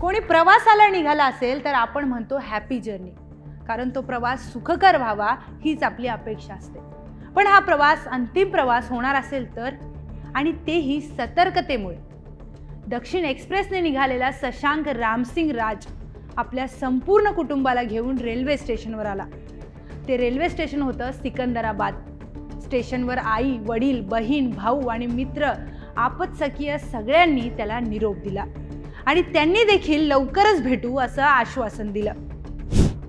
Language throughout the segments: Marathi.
कोणी प्रवासाला निघाला असेल तर आपण म्हणतो हॅपी जर्नी कारण तो प्रवास सुखकर व्हावा हीच आपली अपेक्षा असते. पण हा प्रवास अंतिम प्रवास होणार असेल तर? आणि तेही सतर्कतेमुळे. दक्षिण एक्सप्रेसने निघालेला शशांक रामसिंग राज आपल्या संपूर्ण कुटुंबाला घेऊन रेल्वे स्टेशनवर आला. ते रेल्वे स्टेशन होतं सिकंदराबाद. स्टेशनवर आई वडील बहीण भाऊ आणि मित्र आपत्सकीय सगळ्यांनी त्याला निरोप दिला. आणि त्यांनी देखील लवकरच भेटू असं आश्वासन दिलं.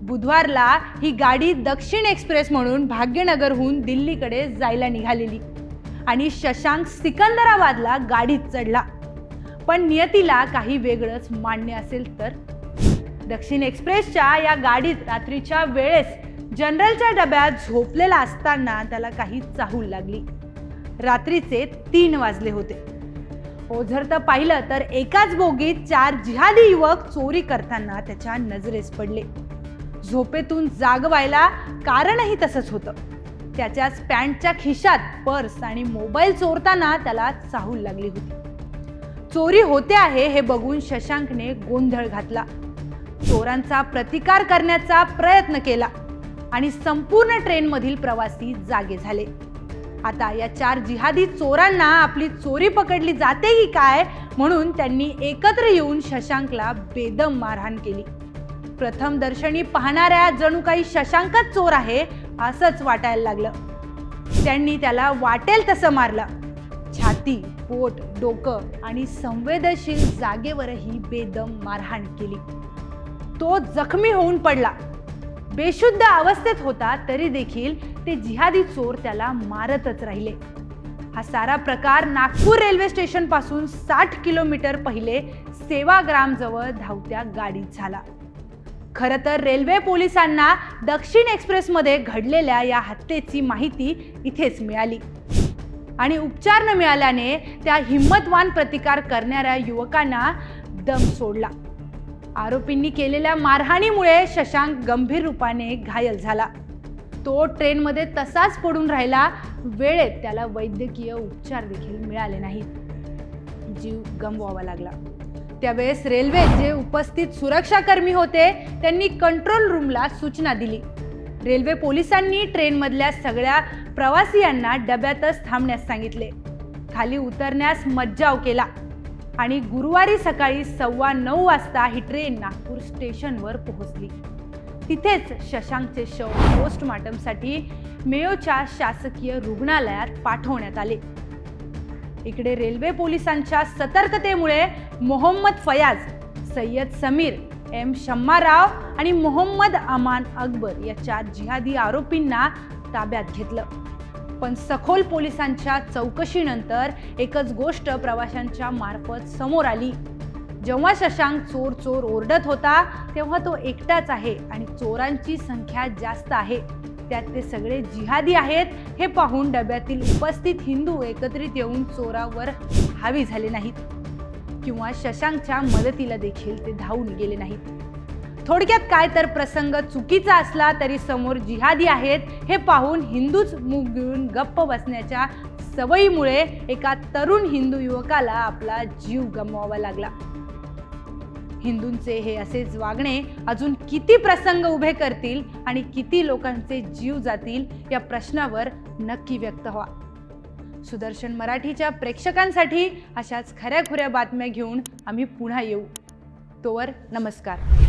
बुधवारला ही गाडी दक्षिण एक्सप्रेस म्हणून भाग्यनगरहून दिल्लीकडे जायला निघालेली आणि शशांक सिकंदराबादला गाडीत चढला. पण नियतीला काही वेगळंच मान्य असेल तर? दक्षिण एक्सप्रेसच्या या गाडीत रात्रीच्या वेळेस जनरलच्या डब्यात झोपलेला असताना त्याला काही चाहूल लागली. रात्रीचे तीन वाजले होते. ओझर तर पाहिलं तर एकाच बोगीत चार जिहादी युवक चोरी करताना त्याच्या नजरेस पडले. झोपेतून जागवायला कारणही तसंच होतं. त्याच्याच पॅन्टच्या खिशात पर्स आणि मोबाईल चोरताना त्याला चाहूल लागली होती. चोरी होते आहे हे बघून शशांकने गोंधळ घातला. चोरांचा प्रतिकार करण्याचा प्रयत्न केला आणि संपूर्ण ट्रेनमधील प्रवासी जागे झाले. आता या चार जिहादी चोरांना आपली चोरी पकडली जाते की काय म्हणून त्यांनी एकत्र येऊन शशांकला बेदम मारहाण केली. प्रथम दर्शनी पाहणाऱ्या जणू काही शशांकच चोर आहे असंच वाटायला लागलं. त्यांनी त्याला वाटेल तसं मारलं. छाती पोट डोकं आणि संवेदनशील जागेवरही बेदम मारहाण केली. तो जखमी होऊन पडला. बेशुद्ध अवस्थेत होता तरी देखील ते जिहादी चोर त्याला मारतच राहिले. हा सारा प्रकार नागपूर रेल्वे स्टेशनपासून साठ किलोमीटर पहिले सेवाग्राम जवळ धावत्या गाडीत झाला. खरं तर रेल्वे पोलिसांना दक्षिण एक्सप्रेसमध्ये घडलेल्या या हत्येची माहिती इथेच मिळाली. आणि उपचार न मिळाल्याने त्या हिंमतवान प्रतिकार करणाऱ्या युवकांना दम सोडला. आरोपींनी केलेल्या मारहाणीमुळे शशांक गंभीर रूपाने घायल झाला. तो ट्रेनमध्ये तसाच पडून राहिला. वेळेत त्याला वैद्यकीय उपचार देखील मिळाले नाहीत. जीव गमवावा लागला. त्यावेळेस रेल्वे जे उपस्थित सुरक्षाकर्मी होते त्यांनी कंट्रोल रूमला सूचना दिली. रेल्वे पोलिसांनी ट्रेनमधल्या सगळ्या प्रवासियांना डब्यातच थांबण्यास सांगितले. खाली उतरण्यास मज्जाव केला. आणि गुरुवारी सकाळी सव्वा नऊ वाजता ही ट्रेन नागपूर स्टेशनवर पोहोचली. तिथेच शशांकचे शव पोस्टमार्टमसाठी मेयोच्या शासकीय रुग्णालयात पाठवण्यात आले. इकडे रेल्वे पोलिसांच्या सतर्कतेमुळे मोहम्मद फयाज सय्यद समीर एम शम्माराव आणि मोहम्मद अमान अकबर या चार जिहादी आरोपींना ताब्यात घेतलं. पण सखोल पोलिसांच्या चौकशीनंतर एकच गोष्ट प्रवाशांच्या मार्फत समोर आली. जेव्हा शशांक चोर चोर ओरडत होता तेव्हा तो एकटाच आहे आणि चोरांची संख्या जास्त आहे. त्यात ते सगळे जिहादी आहेत हे पाहून डब्यातील उपस्थित हिंदू एकत्रित येऊन चोरावर हावी झाले नाहीत. किंवा शशांकच्या मदतीला देखील ते धावून गेले नाहीत. थोडक्यात काय तर प्रसंग चुकीचा असला तरी समोर जिहादी आहेत हे पाहून हिंदूच मूग गिळून गप्प बसण्याच्या सवयीमुळे एका तरुण हिंदू युवकाला आपला जीव गमवावा लागला. हिंदूंचे हे असेच वागणे अजून किती प्रसंग उभे करतील आणि किती लोकांचे जीव जातील या प्रश्नावर नक्की व्यक्त व्हा. सुदर्शन मराठीच्या प्रेक्षकांसाठी अशाच खऱ्या खुऱ्या बातम्या घेऊन आम्ही पुन्हा येऊ. तोवर नमस्कार.